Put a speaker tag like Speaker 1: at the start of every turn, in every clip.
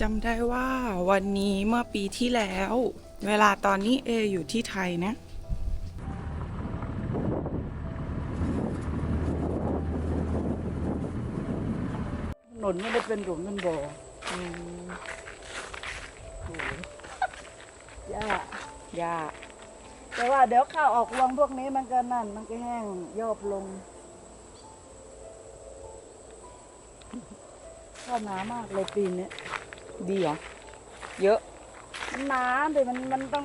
Speaker 1: จำได้ว่าวันนี้เมื่อปีที่แล้ว เวลาตอนนี้เออยู่ที่ไทยนะ
Speaker 2: ถนนไม่ได้เป็นหลุมเป็นบ่ออโอ้โหหญ้า
Speaker 1: ยา
Speaker 2: แต่ว่าเดี๋ยวข้าวออกรวงพวกนี้มันก็นั่น มันก็แห้งยอบลงข้าวหนามากเลยปีนี้
Speaker 1: ดีเหรอ เยอะ
Speaker 2: มันหนาแต่มันมันต้อง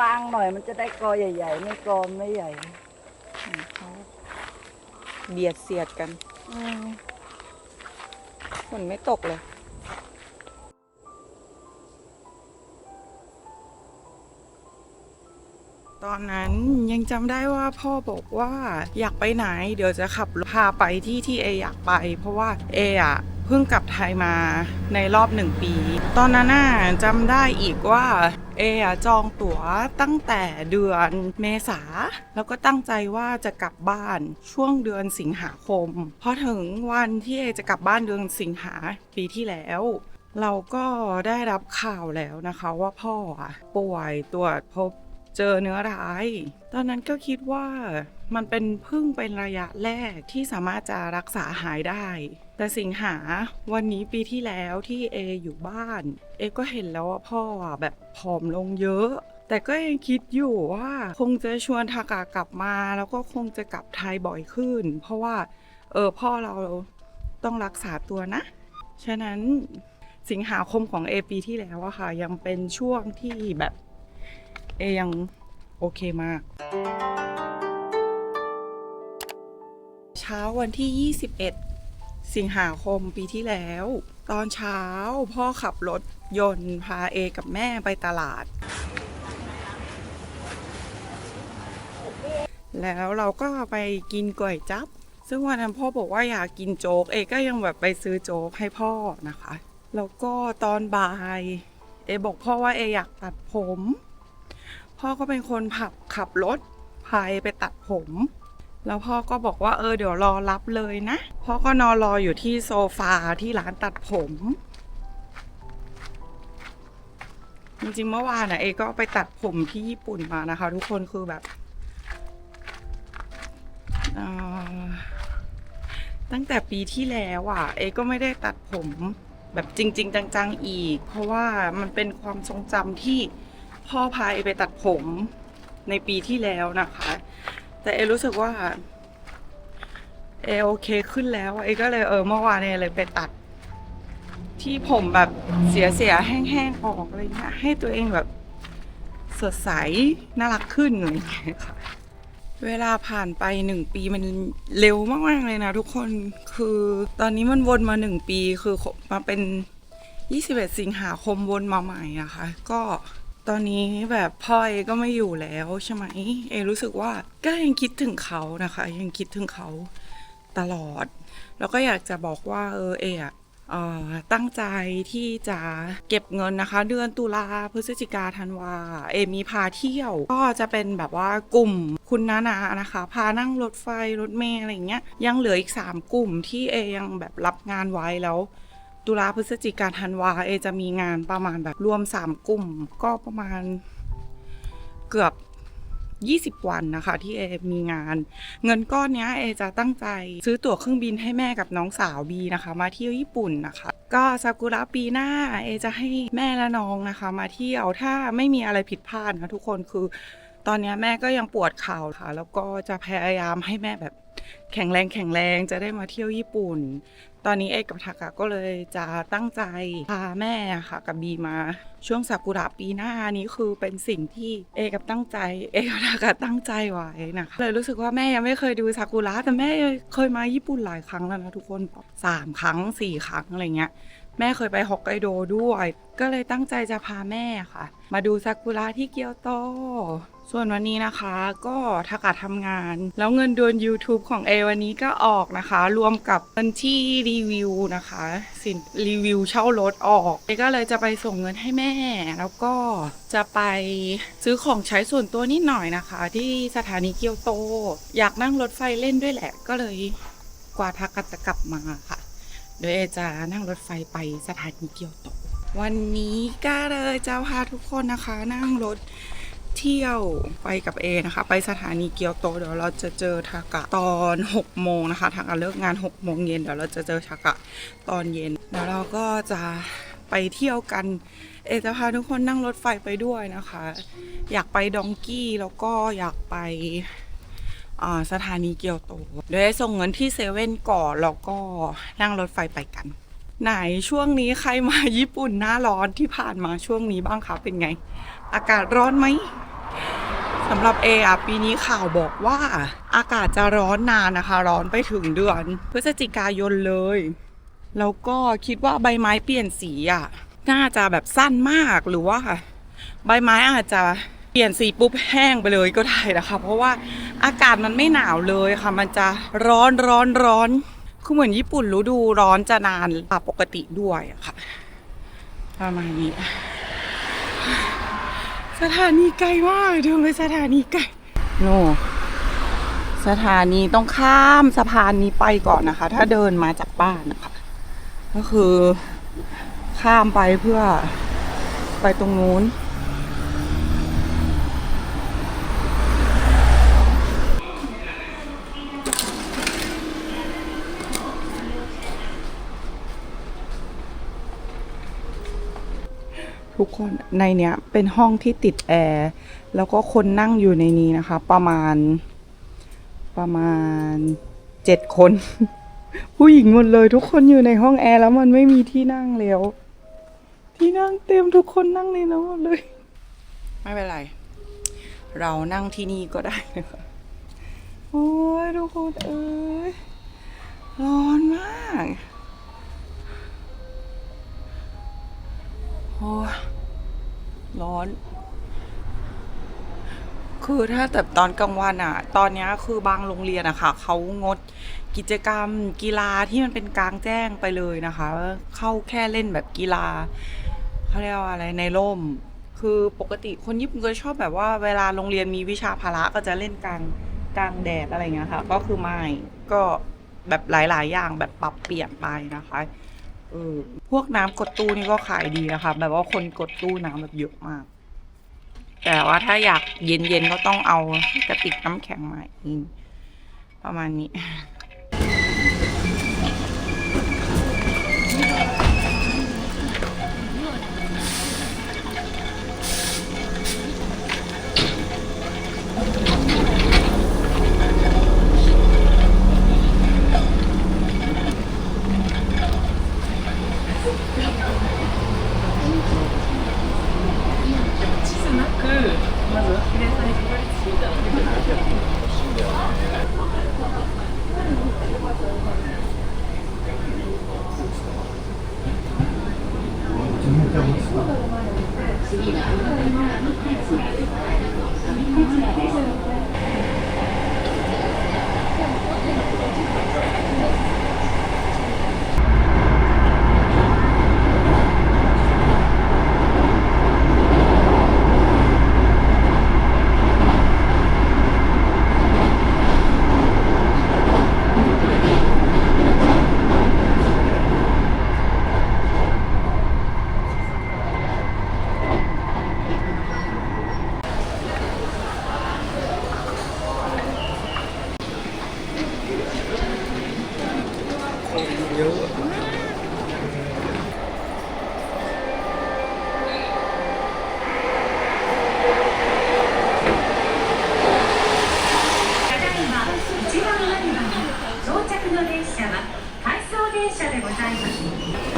Speaker 2: บางหน่อยมันจะได้กอใหญ่ ๆ ไม่กอไม่ใหญ่
Speaker 1: เขาเบียดเสียดกัน
Speaker 2: อืม
Speaker 1: ฝนไม่ตกเลย ตอนนั้นยังจำได้ว่าพ่อบอกว่าอยากไปไหน เดี๋ยวจะขับรถพาไปที่ที่เออยากไป เพราะว่าเออะเพิ่งกลับไทยมาในรอบหนึ่งปี ตอนนั้นน่ะจำได้อีกว่าเออจองตั๋วตั้งแต่เดือนเมษา แล้วก็ตั้งใจว่าจะกลับบ้านช่วงเดือนสิงหาคม พอถึงวันที่เอจะกลับบ้านเดือนสิงหาปีที่แล้ว เราก็ได้รับข่าวแล้วนะคะว่าพ่อป่วยตรวจพบเจอเนื้อร้าย ตอนนั้นก็คิดว่ามันเป็นพึ่งเป็นระยะแรกที่สามารถจะรักษาหายได้ แต่สิงหาวันนี้ปีที่แล้วที่เออยู่บ้าน เอก็เห็นแล้วว่าพ่อแบบผอมลงเยอะ แต่ก็ยังคิดอยู่ว่า คงจะชวนทากากลับมา แล้วก็คงจะกลับไทยบ่อยขึ้น เพราะว่า เออพ่อเราต้องรักษาตัวนะ ฉะนั้นสิงหาคมของเอปีที่แล้วอะค่ะ ยังเป็นช่วงที่แบบเอยังโอเคมาก เช้าวันที่ 21 สิงหาคมปีที่แล้ว ตอนเช้าพ่อขับรถยนต์พาเอกับแม่ไปตลาด แล้วเราก็ไปกินก๋วยจั๊บซึ่งวันนั้นพ่อบอกว่าอยากกินโจ๊กเอก็ยังแบบไปซื้อโจ๊กให้พ่อนะคะ แล้วก็ตอนบ่ายเอบอกพ่อว่าเออยากตัดผม พ่อก็เป็นคนผับขับรถพาเอไปตัดผม แล้วพ่อก็บอกว่าเออเดี๋ยวรอรับเลยนะ พ่อก็นอนรออยู่ที่โซฟาที่ร้านตัดผม จริงๆเมื่อวานนะเอก็ไปตัดผมที่ญี่ปุ่นมานะคะ ทุกคนคือแบบตั้งแต่ปีที่แล้วอะ เอก็ไม่ได้ตัดผมแบบจริง ๆ จังๆอีก เพราะว่ามันเป็นความทรงจำที่พ่อพาเอไปตัดผมในปีที่แล้วนะคะ แต่เอรู้สึกว่า เอโอเคขึ้นแล้วเอก็เลยเออเมื่อวานเอเลยไปตัด ที่ผมแบบเสียเสียแห้งๆออกอะไรเงี้ยให้ตัวเองแบบสดใสน่ารักขึ้นอะไรอยเงี้ยค่ะเวลาผ่านไปหนึ่งปีมันเร็วมากๆเลยนะทุกคนคือตอนนี้มันวนมาหนึ่งปีคือมาเป็น 21 สิงหาคมวนมาใหม่อะคะ ก็ ตอนนี้แบบพ่อเอก็ไม่อยู่แล้วใช่ไหมเอรู้สึกว่าก็ยังคิดถึงเขานะคะ ยังคิดถึงเขาตลอด แล้วก็อยากจะบอกว่าเออเออะตั้งใจที่จะเก็บเงินนะคะ เดือนตุลาพฤศจิกาธันวาเอมีพาเที่ยว ก็จะเป็นแบบว่ากลุ่มคุณนานานะคะ พานั่งรถไฟรถเมล์อะไรเงี้ยยังเหลืออีก 3 กลุ่มที่เอยังแบบรับงานไว้แล้ว ตุลาพฤศจิกาธันวาเอจะมีงานประมาณแบบรวม3กลุ่ม ก็ประมาณเกือบ 20 วันนะคะ ที่เอมีงาน เงินก้อนนี้เอจะตั้งใจซื้อตั๋วเครื่องบินให้แม่กับน้องสาวบีนะคะ มาเที่ยวญี่ปุ่นนะคะ ก็ซากุระปีหน้าเอจะให้แม่และน้องนะคะ มาเที่ยวถ้าไม่มีอะไรผิดพลาดนะทุกคนคือตอนนี้แม่ก็ยังปวดเข่าค่ะ แล้วก็จะพยายามให้แม่แบบแข็งแรงแข็งแรงจะได้มาเที่ยวญี่ปุ่น ตอนนี้เอกกับทากก็เลยจะตั้งใจพาแม่ค่ะกับบีมา ช่วงซากุระปีหน้านี้คือเป็นสิ่งที่เอกับตั้งใจ เอกกับทากตั้งใจไว้นะคะเลยรู้สึกว่าแม่ยังไม่เคยดูซากุระแต่แม่เคยมาญี่ปุ่นหลายครั้งแล้วนะทุกคนสามครั้งสี่ครั้งอะไรเงี้ยแม่เคยไปฮอกไกโดด้วย ก็เลยตั้งใจจะพาแม่ค่ะ มาดูซากุระที่เกียวโต ส่วนวันนี้นะคะก็ทากาทำงาน แล้วเงินเดือน YouTube ของเอวันนี้ก็ออกนะคะ รวมกับเงินที่รีวิวนะคะ สินรีวิวเช่ารถออกเอก็เลยจะไปส่งเงินให้แม่ แล้วก็จะไปซื้อของใช้ส่วนตัวนิดหน่อยนะคะ ที่สถานีเกียวโต อยากนั่งรถไฟเล่นด้วยแหละ ก็เลยกว่าทากาจะกลับมาค่ะโดยเอจะนั่งรถไฟไปสถานีเกียวโต วันนี้ก้าเลยจะพาทุกคนนะคะ นั่งรถ เที่ยวไปกับเอนะคะ ไปสถานีเกียวโต เดี๋ยวเราจะเจอทากะตอน6โมงนะคะทากะเลิกงาน6โมงเย็นเดี๋ยวเราจะเจอทากะตอนเย็นแล้วเราก็จะไปเที่ยวกัน เอจะพาทุกคนนั่งรถไฟไปด้วยนะคะ อยากไปดองกี้แล้วก็อยากไปสถานีเกียวโตเดี๋ยวส่งเงินที่เซเว่นก่อนแล้วก็นั่งรถไฟไปกัน ไหนช่วงนี้ใครมาญี่ปุ่นหน้าร้อนที่ผ่านมาช่วงนี้บ้างคะเป็นไง อากาศร้อนไหมสำหรับเออะปีนี้ข่าวบอกว่า อากาศจะร้อนนานนะคะ ร้อนไปถึงเดือน พฤศจิกายนเลย แล้วก็คิดว่าใบไม้เปลี่ยนสีอะน่าจะแบบสั้นมากหรือว่า ใบไม้อาจจะเปลี่ยนสีปุ๊บแห้งไปเลยก็ได้นะคะ เพราะว่าอากาศมันไม่หนาวเลยค่ะ มันจะร้อนร้อนร้อน คือเหมือนญี่ปุ่นฤดูร้อนจะนานกว่าปกติด้วยอะค่ะ ประมาณนี้ สถานีไกลมากเดินไปสถานีไกลโนสถานีต้องข้ามสะพานนี้ไปก่อนนะคะ ถ้าเดินมาจากบ้านนะคะ ก็คือข้ามไปเพื่อไปตรงนู้น ทุกคนในเนี้ยเป็นห้องที่ติดแอร์แล้วก็คนนั่งอยู่ในนี้นะคะ ประมาณ ประมาณเจ็ดคน ผู้หญิงหมดเลย ทุกคนอยู่ในห้องแอร์แล้วมันไม่มีที่นั่งแล้ว ที่นั่งเต็มทุกคนนั่งในนั้นหมดเลย ไม่เป็นไร เรานั่งที่นี่ก็ได้นะคะโอ้ยทุกคนเอ้ยร้อนมาก โอ้ร้อน คือถ้าแต่ตอนกลางวันอะตอนนี้คือบางโรงเรียนอะค่ะเขางดกิจกรรมกีฬาที่มันเป็นกลางแจ้งไปเลยนะคะ เข้าแค่เล่นแบบกีฬาเขาเรียกว่าอะไรในร่ม คือปกติคนญี่ปุ่นก็ชอบแบบว่าเวลาโรงเรียนมีวิชาพละก็จะเล่นกลางกลางแดดอะไรเงี้ยค่ะ ก็คือไม่ก็แบบหลาย ๆ อย่างแบบปรับเปลี่ยนไปนะคะ เออพวกน้ำกดตู้นี่ก็ขายดีนะคะแบบว่าคนกดตู้น้ำแบบเยอะมาก แต่ว่าถ้าอยากเย็นๆก็ต้องเอากระติกน้ำแข็งมาอีกประมาณนี้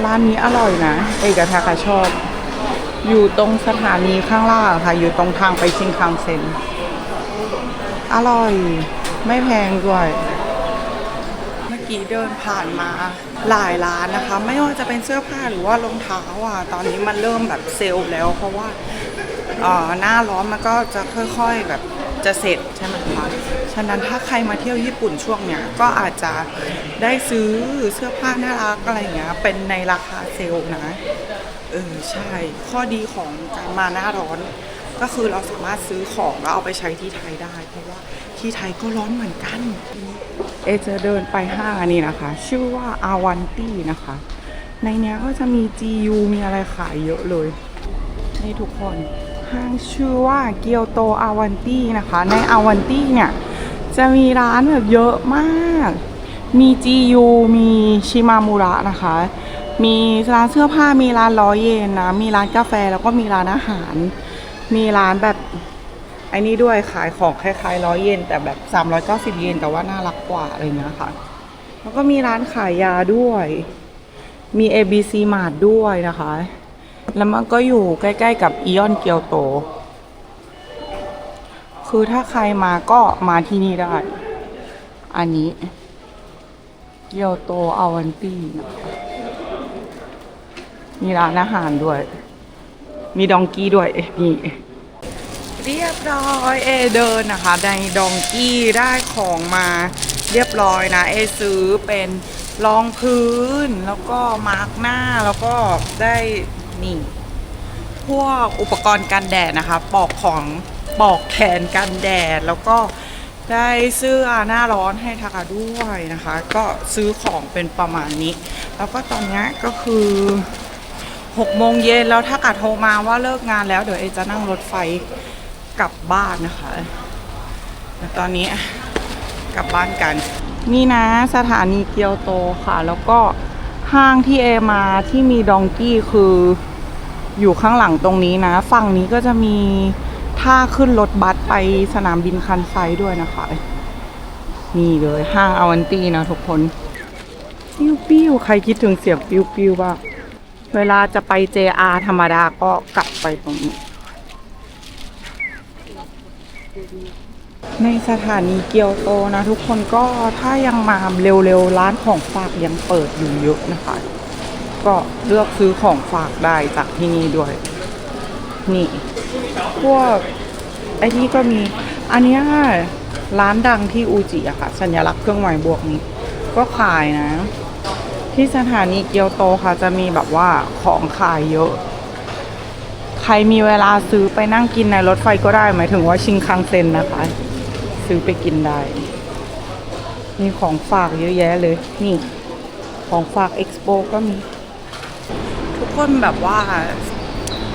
Speaker 1: ร้านนี้อร่อยนะ เอกบทาคาชอบ อยู่ตรงสถานีข้างล่างค่ะ อยู่ตรงทางไปชิงคังเซ็น อร่อย ไม่แพงด้วย เมื่อกี้เดินผ่านมาหลายร้านนะคะ ไม่ว่าจะเป็นเสื้อผ้าหรือว่ารองเท้าอะ ตอนนี้มันเริ่มแบบเซลล์แล้ว เพราะว่าอ่อหน้าร้อนมันก็จะค่อย ๆแบบ จะเสร็จใช่ไหมคะฉะนั้นถ้าใครมาเที่ยวญี่ปุ่นช่วงเนี้ยก็อาจจะได้ซื้อเสื้อผ้าน่ารักอะไรอย่างเงี้ยเป็นในราคาเซลล์นะเออใช่ ข้อดีของการมาหน้าร้อน ก็คือเราสามารถซื้อของแล้วเอาไปใช้ที่ไทยได้ เพราะว่าที่ไทยก็ร้อนเหมือนกัน เอจะเดินไปห้างอันนี้นะคะ ชื่อว่าอาวันตี้นะคะ ในเนี้ยก็จะมี GU มีอะไรขายเยอะเลย นี่ทุกคน ห้างชื่อว่าเกียวโตอาวันตี้นะคะ ในอาวันตี้เนี่ย จะมีร้านแบบเยอะมาก มี GU มีชิมามุระนะคะ มีร้านเสื้อผ้ามีร้านร้อยเยนนะ มีร้านกาแฟแล้วก็มีร้านอาหาร มีร้านแบบไอ้นี่ด้วยขายของคล้ายๆร้อยเยนแต่แบบ 390 เยนแต่ว่าน่ารักกว่าอะไรเงี้ยค่ะ แล้วก็มีร้านขายยาด้วย มี ABC Mart ด้วยนะคะ แล้วมันก็อยู่ใกล้ ๆ กับอีออนเกียวโต คือถ้าใครมาก็มาที่นี่ได้ อันนี้ เกียวโตอาวันตี้นะมีร้านอาหารด้วย มีดองกี้ด้วยนี่เรียบร้อยเอเดินนะคะในดองกี้ได้ของมาเรียบร้อยนะ เอซื้อเป็นรองพื้นแล้วก็มาร์กหน้าแล้วก็ได้ นี่ พวกอุปกรณ์กันแดดนะคะปอกของปอกแขนกันแดด แล้วก็ได้เสื้อหน้าร้อนให้ทากาด้วยนะคะ ก็ซื้อของเป็นประมาณนี้ แล้วก็ตอนนี้ก็คือ6โมงเย็นแล้วถ้ากาโทรมาว่าเลิกงานแล้ว เดี๋ยวเอจะนั่งรถไฟกลับบ้านนะคะแต่ตอนนี้กลับบ้านกัน นี่นะสถานีเกียวโตค่ะ แล้วก็ห้างที่เอมาที่มีดองกี้คือ อยู่ข้างหลังตรงนี้นะ ฝั่งนี้ก็จะมีท่าขึ้นรถบัสไปสนามบินคันไซด้วยนะคะ นี่เลยห้างอวันตีนะทุกคนปิ้วปิ้วใครคิดถึงเสียงปิ้วปิ้วบ้างเวลาจะไป JR ธรรมดาก็กลับไปตรงนี้ ในสถานีเกียวโตนะ ทุกคนก็ถ้ายังมาเร็วๆ ร้านของฝากยังเปิดอยู่เยอะนะคะ ก็เลือกซื้อของฝากได้จากที่นี่ด้วย นี่ พวกไอ้นี่ก็มี อันนี้ร้านดังที่อูจิอะค่ะ สัญลักษณ์เครื่องหมายบวกนี้ ก็ขายนะ ที่สถานีเกียวโตค่ะ จะมีแบบว่าของขายเยอะ ใครมีเวลาซื้อไปนั่งกินในรถไฟก็ได้หมายถึงว่าชิงคังเซ็นนะคะ ซื้อไปกินได้ มีของฝากเยอะแยะเลย นี่ ของฝากเอ็กซ์โปก็มี คนแบบว่า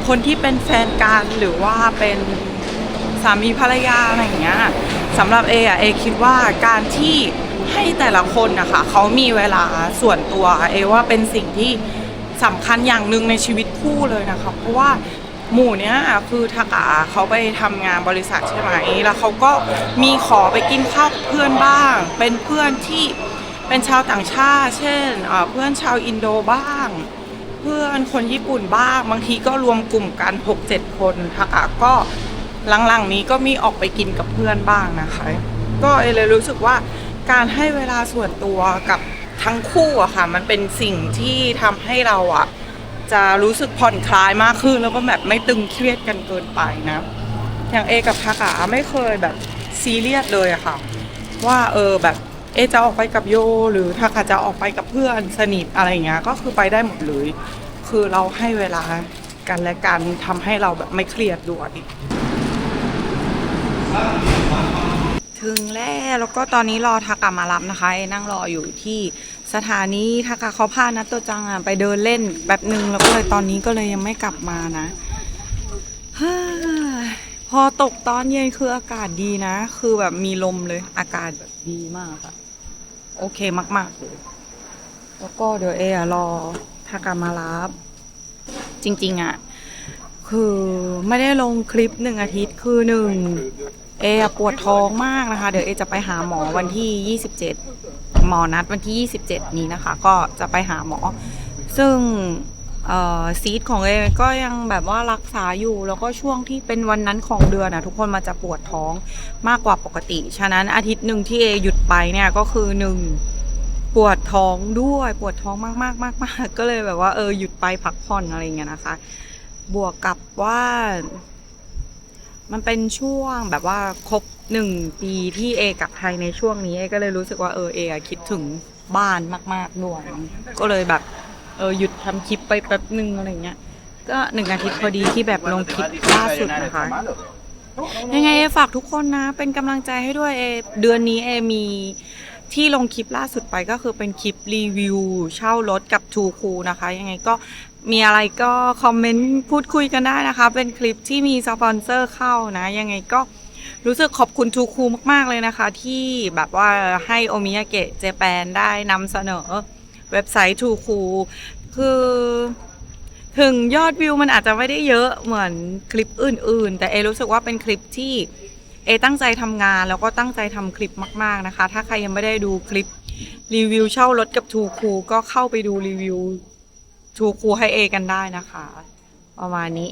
Speaker 1: คนที่เป็นแฟนกันหรือว่าเป็นสามีภรรยาอะไรอย่างเงี้ยสำหรับเออะเอคิดว่าการที่ให้แต่ละคนนะคะเขามีเวลาส่วนตัวเอว่าเป็นสิ่งที่สำคัญอย่างหนึ่งในชีวิตคู่เลยนะคะเพราะว่าหมู่เนี้ยคือทากาเขาไปทำงานบริษัทใช่ไหมแล้วเขาก็มีขอไปกินข้าวเพื่อนบ้าง เป็นเพื่อนที่เป็นชาวต่างชาติ เช่นเพื่อนชาวอินโดบ้าง พื่อนคนญี่ปุ่นบ้าง บางทีก็รวมกลุ่มกัน 6-7 คนทากะก็หลังๆนี้ก็มีออกไปกินกับเพื่อนบ้างนะคะ ก็เอเลยรู้สึกว่าการให้เวลาส่วนตัวกับทั้งคู่อะค่ะ มันเป็นสิ่งที่ทำให้เราอะจะรู้สึกผ่อนคลายมากขึ้น แล้วก็แบบไม่ตึงเครียดกันเกินไปนะ อย่างเอกับทากะไม่เคยแบบซีเรียสเลยอะค่ะ ว่าเออแบบ เอจะออกไปกับโย หรือถ้าขาจะออกไปกับเพื่อนสนิทอะไรเงี้ยก็คือไปได้หมดเลย คือเราให้เวลากันและกันทำให้เราแบบไม่เครียดด้วยถึงแล้วแล้วก็ตอนนี้รอทากะมารับนะคะเอนั่งรออยู่ที่สถานีทากะเขาพานัตโตจังอะไปเดินเล่นแบบหนึ่งแล้วก็เลยตอนนี้ก็เลยยังไม่กลับมานะพอตกตอนเย็นคืออากาศดีนะ คือแบบมีลมเลยอากาศแบบดีมากอะ โอเคมากๆเลยแล้วก็เดี๋ยวเอะรอทากามารับ จริง ๆอะคือไม่ได้ลงคลิปหนึ่งอาทิตย์คือหนึ่งเอะปวดท้องมากนะคะ เดี๋ยวเอจะไปหาหมอวันที่ 27 หมอนัดวันที่ 27 นี้นะคะ ก็จะไปหาหมอ ซึ่ง ซีดของเอก็ยังแบบว่ารักษาอยู่ แล้วก็ช่วงที่เป็นวันนั้นของเดือนอะทุกคนมันจะปวดท้องมากกว่าปกติ ฉะนั้นอาทิตย์หนึ่งที่เอหยุดไปเนี่ยก็คือหนึ่งปวดท้องด้วยปวดท้องมากมากมากมากก็เลยแบบว่าเออหยุดไปพักผ่อนอะไรเงี้ยนะคะ บวกกับว่ามันเป็นช่วงแบบว่าครบหนึ่งปีที่เอกลับไทยในช่วงนี้เอก็เลยรู้สึกว่าเออเอคิดถึงบ้านมาก ๆด้วยก็เลยแบบ เออหยุดทำคลิปไปแป๊บหนึ่งอะไรเงี้ย ก็หนึ่งอาทิตย์พอดีที่แบบลงคลิปล่าสุดนะคะ ยังไงฝากทุกคนนะ เป็นกำลังใจให้ด้วยเอเดือนนี้เอมีที่ลงคลิปล่าสุดไปก็คือเป็นคลิปรีวิว เช่ารถกับทูคูนะคะ ยังไงก็มีอะไรก็คอมเมนต์พูดคุยกันได้นะคะ เป็นคลิปที่มีสปอนเซอร์เข้านะ ยังไงก็รู้สึกขอบคุณทูคูมาก ๆ เลยนะคะ ที่แบบว่าให้โอมิยาเกะเจแปนได้นำเสนอ เว็บไซต์ทูคูคือถึงยอดวิวมันอาจจะไม่ได้เยอะเหมือนคลิปอื่น ๆ แต่เอรู้สึกว่าเป็นคลิปที่เอตั้งใจทำงานแล้วก็ตั้งใจทำคลิปมาก ๆนะคะ ถ้าใครยังไม่ได้ดูคลิปรีวิวเช่ารถกับทูคูก็เข้าไปดูรีวิวทูคูให้เอกันได้นะคะ ประมาณนี้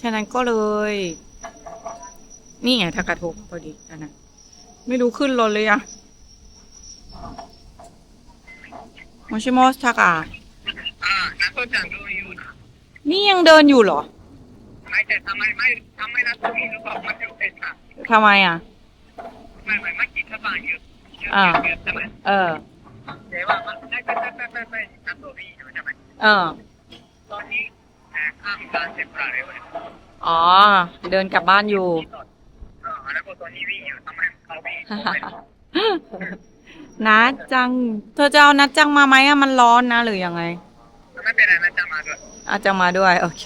Speaker 1: ฉะนั้นก็เลย นี่ไงทากาโทพอดีอันนั้นไม่รู้ขึ้นรถเลยอะ มอชิโมสทากา
Speaker 3: อ่านักโทษจังดูอยู่นะ
Speaker 1: นี่ยังเดินอยู่เหรอ
Speaker 3: ไม่แต่ทำไมไม่ทำไมนักโทษมีหรือเปล่ามันอยู่เป็นอะ
Speaker 1: ทำไมอะ
Speaker 3: ไม่ไม่ไม่กินข้าวบ้านเยอะเยอะ
Speaker 1: อ่า
Speaker 3: เยอะใช่ไหม
Speaker 1: เออ
Speaker 3: แต่ว่ามันไม่ไม่ไม่ไม่ไม่นักโทษมีอยู่ใช่ไหม
Speaker 1: เออ
Speaker 3: ตอนนี้แอบข้ามการเซฟราเร็วเลย
Speaker 1: อ๋อ เดินกลับบ้านอยู่
Speaker 3: อ่าแล้วก็ตอนนี้วิ่งอยู่ทำไมเขาวิ่ง
Speaker 1: นั ดจัง เธอจะเอานัดจังมาไหมอะมันร้อนนะหรือยังไง
Speaker 3: ไม่เป็นไรนะจะมาด้วย
Speaker 1: อาจจะมาด้วย โอเค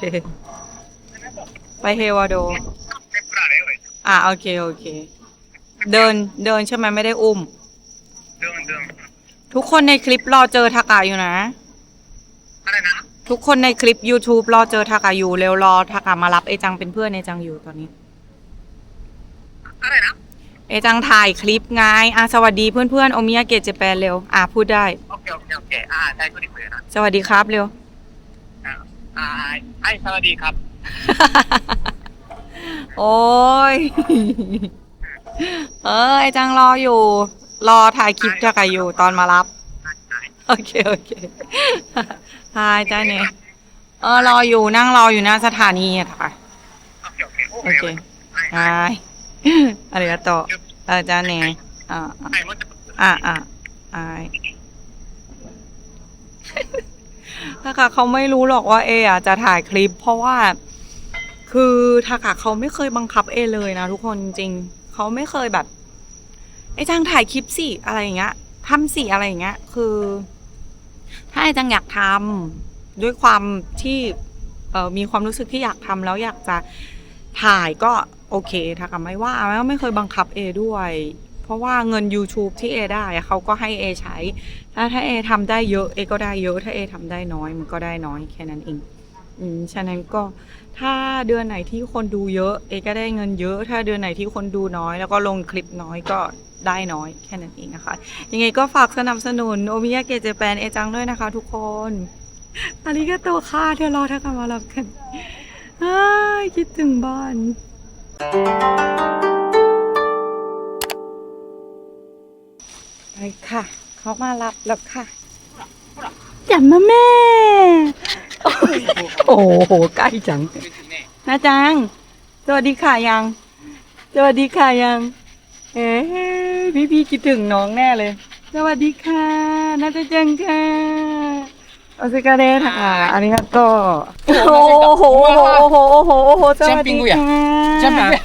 Speaker 1: ไปเฮวาโด
Speaker 3: เซฟราเร็วเลย
Speaker 1: อะโอเคโอเค เดินเดินใช่ไหมไม่ได้อุ้ม
Speaker 3: เดินเดิน
Speaker 1: ทุกคนในคลิปรอเจอทากาอยู่นะ
Speaker 3: อะไรนะ
Speaker 1: ทุกคนในคลิป YouTube รอเจอทากาอยู่เร็วรอทากามารับเอจังเป็นเพื่อนเอจังอยู่ตอนนี้
Speaker 3: อะไรนะ
Speaker 1: เอจังถ่ายคลิปไงอะสวัสดีเพื่อนๆโอมิยาเกะเจแปนเร็ว อะพูดได้
Speaker 3: โอเคโอเคโอเคอ่าใช่ก็ดีเลยนะ
Speaker 1: สวัสดีครับเร็ว
Speaker 3: อ่าอ่าไอ้สวัสดีครับ
Speaker 1: โอ้ย เอ้ยจังรออยู่ รอถ่ายคลิปจากอยู่ตอนมารับ โอเคโอเคฮายจ้าเนี่ยเออรออยู่นั่งรออยู่หน้าสถานีอะค่ะ
Speaker 3: โอเค โอเคโอ
Speaker 1: โอ
Speaker 3: เค
Speaker 1: เคฮายอะไรก็ต่อเออจ้าเนี่ยอ่า
Speaker 3: ไอ้มันจะ
Speaker 1: อ่าอ่าอายถ้าค่ะเขาไม่รู้หรอกว่าเออะจะถ่ายคลิป เพราะว่า คือทากะเขาไม่เคยบังคับเอ เลยนะทุกคนจริงๆเขาไม่เคยแบบไอ้จังถ่ายคลิปสิอะไรอย่างเงี้ยทำสิอะไรอย่างเงี้ย คือ ถ้าไอ้จังอยากทำด้วยความที่เออมีความรู้สึกที่อยากทำแล้วอยากจะถ่ายก็ โอเคทากะไม่ว่าแล้วไม่เคยบังคับเอด้วย เพราะว่าเงิน YouTube ที่เอได้เขาก็ให้เอใช้ ถ้าถ้าเอทำได้เยอะเอก็ได้เยอะ ถ้าเอทำได้น้อยมันก็ได้น้อยแค่นั้นเองอืมฉะนั้นก็ถ้าเดือนไหนที่คนดูเยอะเอก็ได้เงินเยอะ ถ้าเดือนไหนที่คนดูน้อย แล้วก็ลงคลิปน้อยก็ได้น้อยแค่นั้นเองนะคะ ยังไงก็ฝากสนับสนุนโอมิยาเกเจแปนเอจังด้วยนะคะทุกคนอาริกาโตค่ะเดี๋ยวรอถ้ากลับมารับกันคิดถึงบ้าน ไปค่ะ เขามารับแล้วค่ะจับมาแม่ โอ้โหใกล้จังนะจัง สวัสดีค่ะยัง สวัสดีค่ะยัง เอ๊ะพี่พี่คิดถึงน้องแน่เลย สวัสดีค่ะนาจะจังค่ะ โอซิกาเดะค่ะอันนี้ก็โอ้โห โอ้โห โอ้โห โอ้โห โอ้โห สวัสดีค่ะ
Speaker 3: ジャンピングや。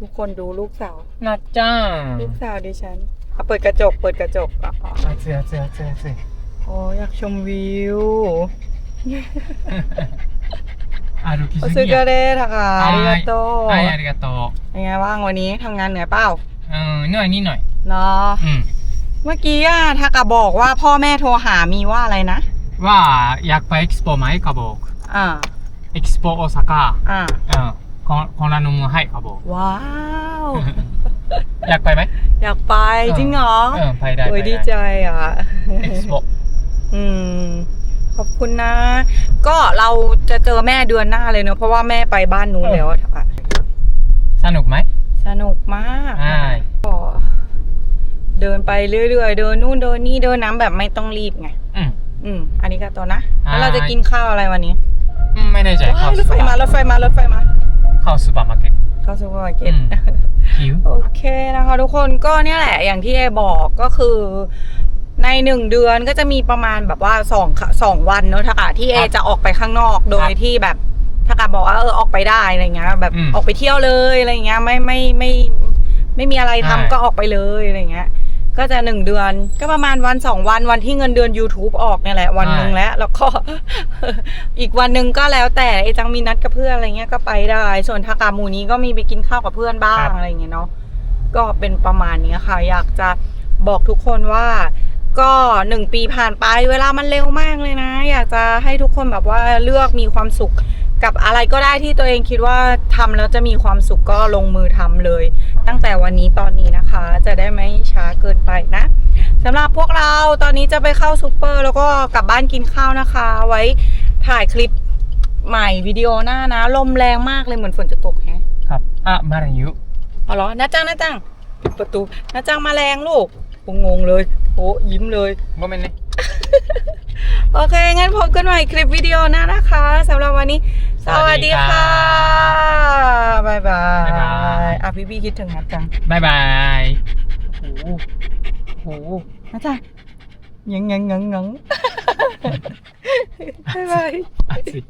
Speaker 1: ทุกคนดูลูกสาว
Speaker 3: なっちゃ
Speaker 1: ลู
Speaker 3: ん
Speaker 1: ก。สาวดิฉันเอาเปิดกระจก เปิดกระจกอ่ะ
Speaker 3: 熱い熱い熱い熱い。
Speaker 1: โอ้อยากชมวิว
Speaker 3: 歩き
Speaker 1: โอ
Speaker 3: す
Speaker 1: ซึ
Speaker 3: ぎ
Speaker 1: กา
Speaker 3: や。
Speaker 1: เดะค่ะอาริกาโต
Speaker 3: はい、ありがと
Speaker 1: เป็นไงบ้างวันนี้ทำงานเหนื่อยเปล่า
Speaker 3: う。うん、หน่อยนิดหน่อย
Speaker 1: เนาะ
Speaker 3: うん。
Speaker 1: เมื่อกี้อะถ้ากะบอกว่าพ่อแม่โทรหามีว่าอะไรนะ
Speaker 3: は、やっぱエキスポ前か僕。
Speaker 1: อ่า
Speaker 3: エキスポ大阪。
Speaker 1: อ่า
Speaker 3: うん。ここんなのもはいか僕。
Speaker 1: ว้าว
Speaker 3: อยากไปไหม
Speaker 1: อยากไปจริงเหรอ
Speaker 3: เออไปได้
Speaker 1: โอ้ย
Speaker 3: ไป
Speaker 1: ดี
Speaker 3: ได้
Speaker 1: ใจอ่ะ
Speaker 3: เอ็กซ์โป
Speaker 1: อืม ขอบคุณนะ ก็เราจะเจอแม่เดือนหน้าเลยเนอะเพราะว่าแม่ไปบ้านนู้นแล้วอะค่ะ
Speaker 3: สนุกไหม
Speaker 1: สนุกมาก
Speaker 3: ใช่
Speaker 1: ก็เดินไปเรื่อยๆ เดินนู่นเดินนี่เดินน้ำแบบไม่ต้องรีบไง
Speaker 3: อืม
Speaker 1: อืมอันนี้ก็ตัวนะ
Speaker 3: ใช่
Speaker 1: แล้วเราจะกินข้าวอะไรวันนี้
Speaker 3: อืมไม่ได้ใจ
Speaker 1: ว้า
Speaker 3: เข้าย
Speaker 1: รถไฟมารถไฟมารถไฟมา
Speaker 3: เข้าซูเปอร์มาร์เก็ต
Speaker 1: เข้าซูเปอร์มาร์เก็ต
Speaker 3: อืมหิว
Speaker 1: โอเคนะคะ ทุกคนก็เนี่ยแหละอย่างที่เอบอกก็คือในหนึ่งเดือนก็จะมีประมาณแบบว่าสองสองวันเนอะถ้ากะที่เอ
Speaker 3: ครับ
Speaker 1: จะออกไปข้างนอกโดย
Speaker 3: ครับ
Speaker 1: ที่แบบถ้ากะบอกว่าเออออกไปได้อะไรเงี้ยแบบ
Speaker 3: อืม
Speaker 1: ออกไปเที่ยวเลยอะไรเงี้ยไม่ไม่ไม่ไม่มีอะไรทำ
Speaker 3: ใช่
Speaker 1: ก็ออกไปเลยอะไรเงี้ย ก็จะหนึ่งเดือน ก็ประมาณวันสองวันวันที่เงินเดือน YouTube ออกเนี่ยแหละ วันหนึ่งแล้ว แล้วก็ อีกวันหนึ่งก็แล้วแต่ไอ้จังมีนัดกับเพื่อนอะไรเงี้ยก็ไปได้ ส่วนทากามูนี้ก็มีไปกินข้าวกับเพื่อนบ้างอะไรเงี้ยเนาะก็เป็นประมาณนี้ค่ะ อยากจะบอกทุกคนว่า ก็หนึ่งปีผ่านไปเวลามันเร็วมากเลยนะ อยากจะให้ทุกคนแบบว่าเลือกมีความสุขกับอะไรก็ได้ที่ตัวเองคิดว่าทำแล้วจะมีความสุขก็ลงมือทำเลย ตั้งแต่วันนี้ตอนนี้นะคะ จะได้ไม่ช้าเกินไปนะสำหรับพวกเราตอนนี้จะไปเข้าซูเปอร์ แล้วก็กลับบ้านกินข้าวนะคะ ไว้ถ่ายคลิปใหม่วิดีโอหน้านะ ลมแรงมากเลยเหมือนฝนจะตกแฮะ
Speaker 4: ครับ อะ มาอายุ
Speaker 1: เอาเหรอน้าจังน้าจังปิดประตูน้าจังมาแรงลูก โอ้งงเลยโอ้ยิ้มเลย
Speaker 4: ว่าเป็นไง
Speaker 1: โอเค งั้นพบกันใหม่คลิปวิดีโอหน้านะคะสำหรับวันนี้ สวัสดีค่ะบ๊ายบาย
Speaker 4: บ๊ายบาย
Speaker 1: อะพี่พี่คิดถึงนะจัง
Speaker 4: บายบาย
Speaker 1: โอ้โหโอ้โหนะจังยังยังยังยังบ๊ายบาย
Speaker 4: อะสิ